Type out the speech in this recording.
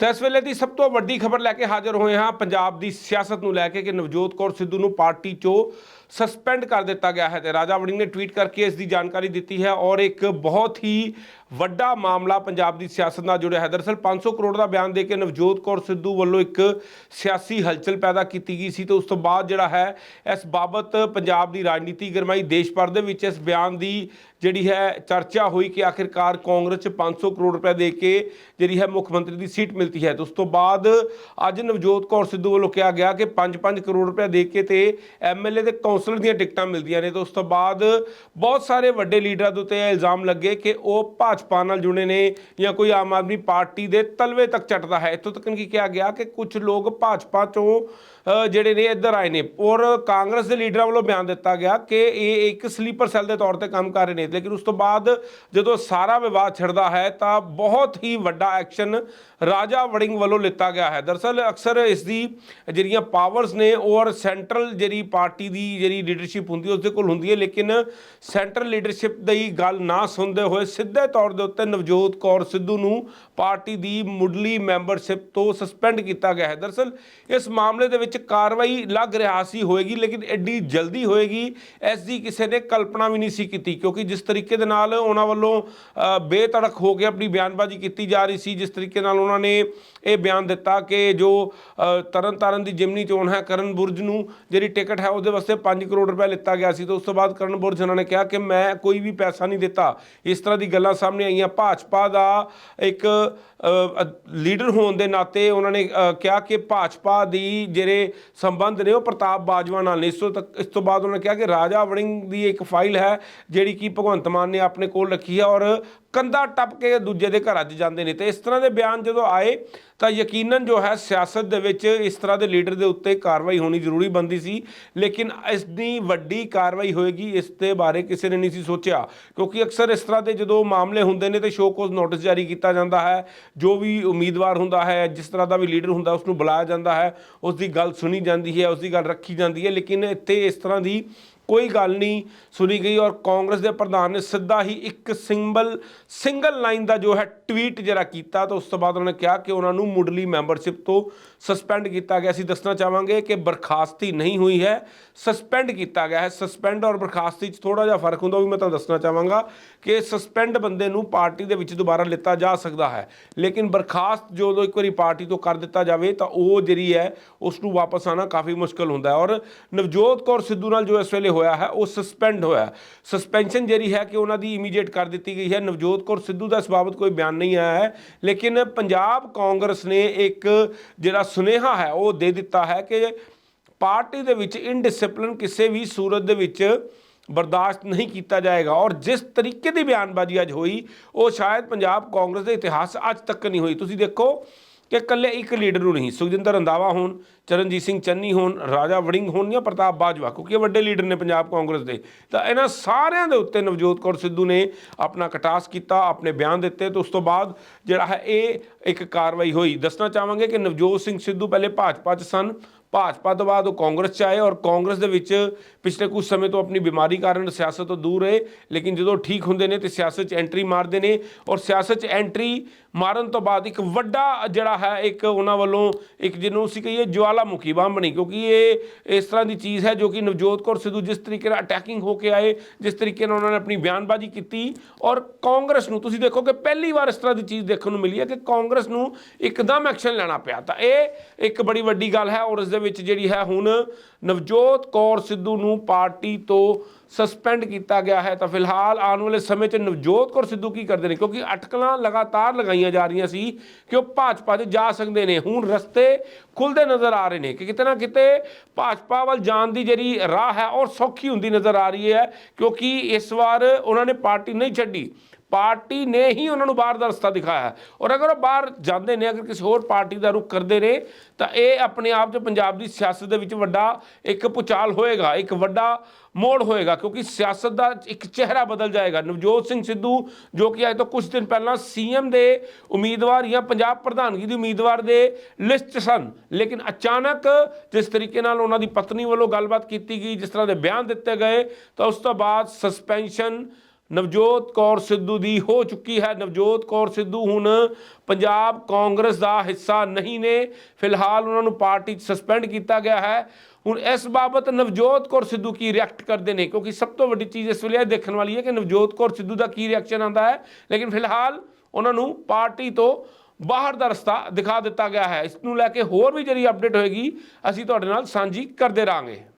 ਤਾਂ ਇਸ ਵੇਲੇ ਦੀ ਸਭ ਤੋਂ ਵੱਡੀ ਖਬਰ ਲੈ ਕੇ ਹਾਜ਼ਰ ਹੋਏ ਹਾਂ ਪੰਜਾਬ ਦੀ ਸਿਆਸਤ ਨੂੰ ਲੈ ਕੇ ਕਿ ਨਵਜੋਤ ਕੌਰ ਸਿੱਧੂ ਨੂੰ ਪਾਰਟੀ 'ਚੋਂ ਸਸਪੈਂਡ ਕਰ ਦਿੱਤਾ ਗਿਆ ਹੈ ਤੇ ਰਾਜਾ ਵੜਿੰਗ ਨੇ ਟਵੀਟ ਕਰਕੇ ਇਸ ਦੀ ਜਾਣਕਾਰੀ ਦਿੱਤੀ ਹੈ ਔਰ ਇੱਕ ਬਹੁਤ ਹੀ ਵੱਡਾ ਮਾਮਲਾ ਪੰਜਾਬ ਦੀ ਸਿਆਸਤ ਨਾਲ ਜੁੜਿਆ ਹੈ। ਦਰਅਸਲ 500 ਕਰੋੜ ਦਾ ਬਿਆਨ ਦੇ ਕੇ ਨਵਜੋਤ ਕੌਰ ਸਿੱਧੂ ਵੱਲੋਂ ਇੱਕ ਸਿਆਸੀ ਹਲਚਲ ਪੈਦਾ ਕੀਤੀ ਗਈ ਸੀ ਤੇ ਉਸ ਤੋਂ ਬਾਅਦ ਜਿਹੜਾ ਹੈ ਇਸ ਬਾਬਤ ਪੰਜਾਬ ਦੀ ਰਾਜਨੀਤੀ ਗਰਮਾਈ ਦੇਸ਼ ਭਰ ਦੇ ਵਿੱਚ ਇਸ ਬਿਆਨ ਦੀ ਜਿਹੜੀ ਹੈ ਚਰਚਾ ਹੋਈ ਕਿ ਆਖਿਰਕਾਰ ਕਾਂਗਰਸ 'ਚ 500 ਕਰੋੜ ਰੁਪਏ ਦੇ ਕੇ ਜਿਹੜੀ ਹੈ ਮੁੱਖ ਮੰਤਰੀ ਦੀ ਸੀਟ ਮਿਲਦੀ ਹੈ ਤੇ ਉਸ ਤੋਂ ਬਾਅਦ ਅੱਜ ਨਵਜੋਤ ਕੌਰ ਸਿੱਧੂ ਵੱਲੋਂ ਕਿਹਾ ਗਿਆ ਕਿ 5-5 ਕਰੋੜ ਰੁਪਏ ਦੇ ਕੇ ਤੇ ਐਮਐਲਏ ਤੇ ਕੌਂਸਲਰ ਦੀਆਂ ਟਿਕਟਾਂ ਮਿਲਦੀਆਂ ਨੇ ਤੇ ਉਸ ਤੋਂ ਬਾਅਦ ਬਹੁਤ ਸਾਰੇ ਵੱਡੇ ਲੀਡਰਾਂ ਦੇ ਉੱਤੇ ਇਹ ਇਲਜ਼ਾਮ ਲੱਗੇ ਕਿ ਉਹ ਭਾਜਪਾ ਨਾਲ ਜੁੜੇ ਨੇ ਜਾਂ ਕੋਈ ਆਮ ਆਦਮੀ ਪਾਰਟੀ ਦੇ ਤਲਵੇ ਤੱਕ ਚੱਟਦਾ ਹੈ। ਇੱਥੋਂ ਤੱਕ ਕੀ ਕਿਹਾ ਗਿਆ ਕਿ ਕੁਝ ਲੋਕ ਭਾਜਪਾ ਚੋਂ ਜਿਹੜੇ ਨੇ ਇੱਧਰ ਆਏ ਨੇ। ਔਰ ਕਾਂਗਰਸ ਦੇ ਲੀਡਰਾਂ ਵੱਲੋਂ ਬਿਆਨ ਦਿੱਤਾ ਗਿਆ ਕਿ ਇਹ ਇੱਕ ਸਲੀਪਰ ਸੈੱਲ ਦੇ ਤੌਰ ਤੇ ਕੰਮ ਕਰ ਰਹੇ ਨੇ। ਲੇਕਿਨ ਉਸ ਤੋਂ ਬਾਅਦ ਜਦੋਂ ਸਾਰਾ ਵਿਵਾਦ ਛਿੜਦਾ ਹੈ ਤਾਂ ਬਹੁਤ ਹੀ ਵੱਡਾ ਐਕਸ਼ਨ ਰਾਜਾ ਵੜਿੰਗ ਵੱਲੋਂ ਲਿੱਤਾ ਗਿਆ ਹੈ। ਦਰਅਸਲ ਅਕਸਰ ਇਸ ਦੀ ਜਿਹੜੀਆਂ ਪਾਵਰਸ ਨੇ ਔਰ ਸੈਂਟਰਲ ਜਿਹੜੀ ਪਾਰਟੀ ਦੀ ਜਿਹੜੀ ਲੀਡਰਸ਼ਿਪ ਹੁੰਦੀ ਉਸ ਦੇ ਕੋਲ ਹੁੰਦੀ ਹੈ। ਲੇਕਿਨ ਸੈਂਟਰਲ ਲੀਡਰਸ਼ਿਪ ਦੀ ਗੱਲ ਨਾ ਸੁਣਦੇ ਹੋਏ ਸਿੱਧੇ ਤੌਰ ਦੇ ਉੱਤੇ ਨਵਜੋਤ ਕੌਰ ਸਿੱਧੂ ਨੂੰ ਪਾਰਟੀ ਦੀ ਮੁੱਢਲੀ ਮੈਂਬਰਸ਼ਿਪ ਤੋਂ ਸਸਪੈਂਡ ਕੀਤਾ ਗਿਆ ਹੈ। ਦਰਅਸਲ ਇਸ ਮਾਮਲੇ ਦੇ ਵਿੱਚ ਕਾਰਵਾਈ ਲੱਗ ਰਿਹਾ ਸੀ ਹੋਏਗੀ ਲੇਕਿਨ ਐਡੀ ਜਲਦੀ ਹੋਏਗੀ ਇਸ ਦੀ ਕਿਸੇ ਨੇ ਕਲਪਨਾ ਵੀ ਨਹੀਂ ਸੀ ਕੀਤੀ ਕਿਉਂਕਿ ਜਿਸ ਤਰੀਕੇ ਦੇ ਨਾਲ ਉਹਨਾਂ ਵੱਲੋਂ ਬੇਤੜਕ ਹੋ ਕੇ ਆਪਣੀ ਬਿਆਨਬਾਜ਼ੀ ਕੀਤੀ ਜਾ ਰਹੀ ਸੀ ਜਿਸ ਤਰੀਕੇ ਨਾਲ ਉਹਨਾਂ ਨੇ ਇਹ ਬਿਆਨ ਦਿੱਤਾ ਕਿ ਜੋ ਅ, ਤਰਨ ਤਾਰਨ ਦੀ ਜਿਮਨੀ ਚੋਣ ਹੈ ਕਰਨ ਬੁਰਜ ਨੂੰ ਜਿਹੜੀ ਟਿਕਟ ਹੈ ਉਹਦੇ ਵਾਸਤੇ 5 ਕਰੋੜ ਰੁਪਏ ਲਿੱਤਾ ਗਿਆ ਸੀ ਤੇ ਉਸ ਤੋਂ ਬਾਅਦ ਕਰਨ ਬੁਰਜ ਉਹਨਾਂ ਨੇ ਕਿਹਾ ਕਿ ਮੈਂ ਕੋਈ ਵੀ ਪੈਸਾ ਨਹੀਂ ਦਿੱਤਾ। ਇਸ ਤਰ੍ਹਾਂ ਦੀ ਗੱਲਾਂ ਸਾਹਮਣੇ ਆਈਆਂ। ਭਾਜਪਾ ਦਾ ਇੱਕ ਲੀਡਰ ਹੋਣ ਦੇ ਨਾਤੇ ਉਹਨਾਂ ਨੇ ਕਿਹਾ ਕਿ ਭਾਜਪਾ ਦੀ ਜਿਹੜੇ ਸੰਬੰਧ ਨੇ, ਉਹ ਪ੍ਰਤਾਪ ਬਾਜਵਾ ਨਾਲ ਨੇ। ਇਸ ਤੋਂ ਇਸ ਤੋਂ ਬਾਅਦ ਉਹਨਾਂ ਨੇ ਕਿਹਾ ਕਿ ਰਾਜਾ ਵੜਿੰਗ ਦੀ ਇੱਕ ਫਾਈਲ ਹੈ, ਜਿਹੜੀ ਕਿ ਭਗਵੰਤ ਮਾਨ ਨੇ ਆਪਣੇ ਕੋਲ ਰੱਖੀ ਹੈ ਔਰ ਕੰਧਾ ਟੱਪ ਕੇ ਦੂਜੇ ਦੇ ਘਰਾਂ 'ਚ ਜਾਂਦੇ ਨੇ। ਤੇ ਇਸ ਤਰ੍ਹਾਂ ਦੇ ਬਿਆਨ ਜਦੋਂ ਆਏ ਤਾਂ ਯਕੀਨਨ ਜੋ ਹੈ ਸਿਆਸਤ ਦੇ ਵਿੱਚ ਇਸ ਤਰ੍ਹਾਂ ਦੇ ਲੀਡਰ ਦੇ ਉੱਤੇ ਕਾਰਵਾਈ ਹੋਣੀ ਜ਼ਰੂਰੀ ਬੰਦੀ ਸੀ। ਲੇਕਿਨ ਇਸ ਦੀ ਵੱਡੀ ਕਾਰਵਾਈ ਹੋਏਗੀ, ਇਸ ਦੇ ਬਾਰੇ ਕਿਸੇ ਨੇ ਨਹੀਂ ਸੀ ਸੋਚਿਆ। ਕਿਉਂਕਿ ਅਕਸਰ ਇਸ ਤਰ੍ਹਾਂ ਦੇ ਜਦੋਂ ਮਾਮਲੇ ਹੁੰਦੇ ਨੇ ਤੇ ਸ਼ੋਕੋਜ਼ ਨੋਟਿਸ ਜਾਰੀ ਕੀਤਾ ਜਾਂਦਾ ਹੈ। ਜੋ ਵੀ ਉਮੀਦਵਾਰ ਹੁੰਦਾ ਹੈ, ਜਿਸ ਤਰ੍ਹਾਂ ਦਾ ਵੀ ਲੀਡਰ ਹੁੰਦਾ ਉਸ ਨੂੰ ਬੁਲਾਇਆ ਜਾਂਦਾ ਹੈ। ਉਸ ਦੀ ਗੱਲ ਸੁਣੀ ਜਾਂਦੀ ਹੈ, ਉਸ ਦੀ ਗੱਲ ਰੱਖੀ ਜਾਂਦੀ ਹੈ। ਲੇਕਿਨ ਇੱਥੇ ਇਸ ਤਰ੍ਹਾਂ ਦੀ ਕੋਈ ਗੱਲ ਨਹੀਂ ਸੁਣੀ ਗਈ ਔਰ ਕਾਂਗਰਸ ਦੇ ਪ੍ਰਧਾਨ ਨੇ ਸਿੱਧਾ ਹੀ ਇੱਕ ਸਿੰਬਲ ਸਿੰਗਲ ਲਾਈਨ ਦਾ ਜੋ ਹੈ ਟਵੀਟ ਜਿਹੜਾ ਕੀਤਾ ਤਾਂ ਉਸ ਤੋਂ ਬਾਅਦ ਉਹਨਾਂ ਨੇ ਕਿਹਾ ਕਿ ਉਹਨਾਂ ਨੂੰ ਮੁੱਢਲੀ ਮੈਂਬਰਸ਼ਿਪ ਤੋਂ ਸਸਪੈਂਡ ਕੀਤਾ ਗਿਆ। ਸੀ ਦੱਸਣਾ ਚਾਹਾਂਗੇ ਕਿ ਬਰਖਾਸਤੀ ਨਹੀਂ ਹੋਈ ਹੈ, ਸਸਪੈਂਡ ਕੀਤਾ ਗਿਆ ਹੈ। ਸਸਪੈਂਡ ਔਰ ਬਰਖਾਸਤੀ 'ਚ ਥੋੜਾ ਜਿਹਾ ਫ਼ਰਕ ਹੁੰਦਾ ਉਹ ਵੀ ਮੈਂ ਤੁਹਾਨੂੰ ਦੱਸਣਾ ਚਾਹਾਂਗਾ ਕਿ ਸਸਪੈਂਡ ਬੰਦੇ ਨੂੰ ਪਾਰਟੀ ਦੇ ਵਿੱਚ ਦੁਬਾਰਾ ਲਿੱਤਾ ਜਾ ਸਕਦਾ ਹੈ। ਲੇਕਿਨ ਬਰਖਾਸਤ ਜਦੋਂ ਇੱਕ ਵਾਰੀ ਪਾਰਟੀ ਤੋਂ ਕਰ ਦਿੱਤਾ ਜਾਵੇ ਤਾਂ ਉਹ ਜਿਹੜੀ ਹੈ, ਉਸ ਨੂੰ ਵਾਪਸ ਆਣਾ ਕਾਫੀ ਮੁਸ਼ਕਲ ਹੁੰਦਾ ਹੈ। ਔਰ ਨਵਜੋਤ ਕੌਰ ਸਿੱਧੂ ਨਾਲ ਜੋ ਇਸ ਵੇਲੇ ਹੋਇਆ ਹੈ, ਉਹ ਸਸਪੈਂਡ ਹੋਇਆ ਸਸਪੈਂਸ਼ਨ ਜਿਹੜੀ ਹੈ ਕਿ ਉਹਨਾਂ ਦੀ ਇਮੀਡੀਏਟ ਕਰ ਦਿੱਤੀ ਗਈ ਹੈ। ਨਵਜੋਤ ਕੌਰ ਸਿੱਧੂ ਦਾ ਇਸ ਬਾਬਤ ਕੋਈ ਬਿਆਨ ਨਹੀਂ ਆਇਆ ਹੈ। ਲੇਕਿਨ ਪੰਜਾਬ ਕਾਂਗਰਸ ਨੇ ਇੱਕ ਜਿਹੜਾ ਸੁਨੇਹਾ ਹੈ, ਉਹ ਦੇ ਦਿੱਤਾ ਹੈ ਕਿ ਪਾਰਟੀ ਦੇ ਵਿੱਚ ਇਨਡਿਸਪਲਿਨ ਕਿਸੇ ਵੀ ਸੂਰਤ ਦੇ ਵਿੱਚ ਬਰਦਾਸ਼ਤ ਨਹੀਂ ਕੀਤਾ ਜਾਏਗਾ। ਔਰ ਜਿਸ ਤਰੀਕੇ ਦੀ ਬਿਆਨਬਾਜ਼ੀ ਅੱਜ ਹੋਈ, ਉਹ ਸ਼ਾਇਦ ਪੰਜਾਬ ਕਾਂਗਰਸ ਦੇ ਇਤਿਹਾਸ ਅੱਜ ਤੱਕ ਨਹੀਂ ਹੋਈ। ਤੁਸੀਂ ਦੇਖੋ ਕਿ ਇਕੱਲੇ ਇੱਕ ਲੀਡਰ ਨੂੰ ਨਹੀਂ, ਸੁਖਜਿੰਦਰ ਰੰਧਾਵਾ ਹੋਣ, ਚਰਨਜੀਤ ਸਿੰਘ ਚੰਨੀ ਹੋਣ, ਰਾਜਾ ਵੜਿੰਗ ਹੋਣ ਜਾਂ ਪ੍ਰਤਾਪ ਬਾਜਵਾ, ਕਿਉਂਕਿ ਇਹ ਵੱਡੇ ਲੀਡਰ ਨੇ ਪੰਜਾਬ ਕਾਂਗਰਸ ਦੇ। ਤਾਂ ਇਹਨਾਂ ਸਾਰਿਆਂ ਦੇ ਉੱਤੇ ਨਵਜੋਤ ਕੌਰ ਸਿੱਧੂ ਨੇ ਆਪਣਾ ਕਟਾਸ ਕੀਤਾ, ਆਪਣੇ ਬਿਆਨ ਦਿੱਤੇ, ਤੇ ਉਸ ਤੋਂ ਬਾਅਦ ਜਿਹੜਾ ਹੈ ਇਹ ਇੱਕ ਕਾਰਵਾਈ ਹੋਈ। ਦੱਸਣਾ ਚਾਹਾਂਗੇ ਕਿ ਨਵਜੋਤ ਸਿੰਘ ਸਿੱਧੂ ਪਹਿਲੇ ਭਾਜਪਾ 'ਚ ਸਨ ਭਾਜਪਾ ਤੋਂ ਬਾਅਦ ਉਹ ਕਾਂਗਰਸ ਚ ਆਏ ਔਰ ਕਾਂਗਰਸ ਦੇ ਵਿੱਚ ਪਿਛਲੇ ਕੁਝ ਸਮੇਂ ਤੋਂ ਆਪਣੀ ਬਿਮਾਰੀ ਕਾਰਨ ਸਿਆਸਤ ਤੋਂ ਦੂਰ ਰਹੇ, ਲੇਕਿਨ ਜਦੋਂ ਠੀਕ ਹੁੰਦੇ ਨੇ ਤੇ ਸਿਆਸਤ 'ਚ ਐਂਟਰੀ ਮਾਰਦੇ ਨੇ ਔਰ ਸਿਆਸਤ 'ਚ ਐਂਟਰੀ ਮਾਰਨ ਤੋਂ ਬਾਅਦ ਇੱਕ ਵੱਡਾ ਜਿਹੜਾ ਹੈ ਇੱਕ ਉਹਨਾਂ ਵੱਲੋਂ ਇੱਕ ਜਿਹਨੂੰ ਅਸੀਂ ਕਹੀਏ ਜਵਾਲਾਮੁਖੀ ਬੰਬ ਬਣੀ, ਕਿਉਂਕਿ ਇਹ ਇਸ ਤਰ੍ਹਾਂ ਦੀ ਚੀਜ਼ ਹੈ ਜੋ ਕਿ ਨਵਜੋਤ ਕੌਰ ਸਿੱਧੂ ਜਿਸ ਤਰੀਕੇ ਨਾਲ ਅਟੈਕਿੰਗ ਹੋ ਕੇ ਆਏ, ਜਿਸ ਤਰੀਕੇ ਨਾਲ ਉਹਨਾਂ ਨੇ ਆਪਣੀ ਬਿਆਨਬਾਜ਼ੀ ਕੀਤੀ ਔਰ ਕਾਂਗਰਸ ਨੂੰ ਤੁਸੀਂ ਦੇਖੋ ਕਿ ਪਹਿਲੀ ਵਾਰ ਇਸ ਤਰ੍ਹਾਂ ਦੀ ਚੀਜ਼ ਦੇਖਣ ਨੂੰ ਮਿਲੀ ਹੈ ਕਿ ਕਾਂਗਰਸ ਨੂੰ ਇੱਕਦਮ ਐਕਸ਼ਨ ਲੈਣਾ ਪਿਆ, ਤਾਂ ਇਹ ਇੱਕ ਬੜੀ ਵੱਡੀ ਗੱਲ ਹੈ ਔਰ ਇਸ ਦੇ ਵਿੱਚ ਜਿਹੜੀ ਹੈ ਹੁਣ ਨਵਜੋਤ ਕੌਰ ਸਿੱਧੂ ਨੂੰ ਪਾਰਟੀ ਤੋਂ ਸਸਪੈਂਡ ਕੀਤਾ ਗਿਆ ਹੈ। ਤਾਂ ਫਿਲਹਾਲ ਆਉਣ ਵਾਲੇ ਸਮੇਂ 'ਚ ਨਵਜੋਤ ਕੌਰ ਸਿੱਧੂ ਕੀ ਕਰਦੇ ਨੇ? ਕਿਉਂਕਿ ਅਟਕਲਾਂ ਲਗਾਤਾਰ ਲਗਾਈਆਂ ਜਾ ਰਹੀਆਂ ਸੀ ਕਿ ਉਹ ਭਾਜਪਾ 'ਚ ਜਾ ਸਕਦੇ ਨੇ। ਹੁਣ ਰਸਤੇ ਖੁੱਲਦੇ ਨਜ਼ਰ ਆ ਰਹੇ ਨੇ ਕਿ ਕਿਤੇ ਨਾ ਕਿਤੇ ਭਾਜਪਾ ਵੱਲ ਜਾਣ ਦੀ ਜਿਹੜੀ ਰਾਹ ਹੈ, ਔਰ ਸੌਖੀ ਹੁੰਦੀ ਨਜ਼ਰ ਆ ਰਹੀ ਹੈ, ਕਿਉਂਕਿ ਇਸ ਵਾਰ ਉਹਨਾਂ ਨੇ ਪਾਰਟੀ ਨਹੀਂ ਛੱਡੀ। ਪਾਰਟੀ ਨੇ ਹੀ ਉਹਨਾਂ ਨੂੰ ਬਾਹਰ ਦਾ ਰਸਤਾ ਦਿਖਾਇਆ ਹੈ। ਔਰ ਅਗਰ ਉਹ ਬਾਹਰ ਜਾਂਦੇ ਨੇ, ਅਗਰ ਕਿਸੇ ਹੋਰ ਪਾਰਟੀ ਦਾ ਰੁਖ ਕਰਦੇ ਨੇ, ਤਾਂ ਇਹ ਆਪਣੇ ਆਪ 'ਚ ਪੰਜਾਬ ਦੀ ਸਿਆਸਤ ਦੇ ਵਿੱਚ ਵੱਡਾ ਇੱਕ ਪੁਚਾਲ ਹੋਏਗਾ, ਇੱਕ ਵੱਡਾ ਮੋੜ ਹੋਏਗਾ, ਕਿਉਂਕਿ ਸਿਆਸਤ ਦਾ ਇੱਕ ਚਿਹਰਾ ਬਦਲ ਜਾਏਗਾ ਨਵਜੋਤ ਸਿੰਘ ਸਿੱਧੂ, ਜੋ ਕਿ ਅੱਜ ਤੋਂ ਕੁਝ ਦਿਨ ਪਹਿਲਾਂ ਸੀਐਮ ਦੇ ਉਮੀਦਵਾਰ ਜਾਂ ਪੰਜਾਬ ਪ੍ਰਧਾਨਗੀ ਦੇ ਉਮੀਦਵਾਰ ਦੇ ਲਿਸਟ 'ਚ ਸਨ, ਲੇਕਿਨ ਅਚਾਨਕ ਜਿਸ ਤਰੀਕੇ ਨਾਲ ਉਹਨਾਂ ਦੀ ਪਤਨੀ ਵੱਲੋਂ ਗੱਲਬਾਤ ਕੀਤੀ ਗਈ, ਜਿਸ ਤਰ੍ਹਾਂ ਦੇ ਬਿਆਨ ਦਿੱਤੇ ਗਏ, ਤਾਂ ਉਸ ਤੋਂ ਬਾਅਦ ਸਸਪੈਂਸ਼ਨ ਨਵਜੋਤ ਕੌਰ ਸਿੱਧੂ ਦੀ ਹੋ ਚੁੱਕੀ ਹੈ। ਨਵਜੋਤ ਕੌਰ ਸਿੱਧੂ ਹੁਣ ਪੰਜਾਬ ਕਾਂਗਰਸ ਦਾ ਹਿੱਸਾ ਨਹੀਂ ਨੇ। ਫਿਲਹਾਲ ਉਹਨਾਂ ਨੂੰ ਪਾਰਟੀ 'ਚ ਸਸਪੈਂਡ ਕੀਤਾ ਗਿਆ ਹੈ। ਹੁਣ ਇਸ ਬਾਬਤ ਨਵਜੋਤ ਕੌਰ ਸਿੱਧੂ ਕੀ ਰਿਐਕਟ ਕਰਦੇ ਨੇ? ਕਿਉਂਕਿ ਸਭ ਤੋਂ ਵੱਡੀ ਚੀਜ਼ ਇਸ ਵੇਲੇ ਇਹ ਦੇਖਣ ਵਾਲੀ ਹੈ ਕਿ ਨਵਜੋਤ ਕੌਰ ਸਿੱਧੂ ਦਾ ਕੀ ਰਿਐਕਸ਼ਨ ਆਉਂਦਾ ਹੈ। ਲੇਕਿਨ ਫਿਲਹਾਲ ਉਹਨਾਂ ਨੂੰ ਪਾਰਟੀ ਤੋਂ ਬਾਹਰ ਦਾ ਰਸਤਾ ਦਿਖਾ ਦਿੱਤਾ ਗਿਆ ਹੈ। ਇਸ ਨੂੰ ਲੈ ਕੇ ਹੋਰ ਵੀ ਜਿਹੜੀ ਅਪਡੇਟ ਹੋਏਗੀ, ਅਸੀਂ ਤੁਹਾਡੇ ਨਾਲ ਸਾਂਝੀ ਕਰਦੇ ਰਾਂਗੇ।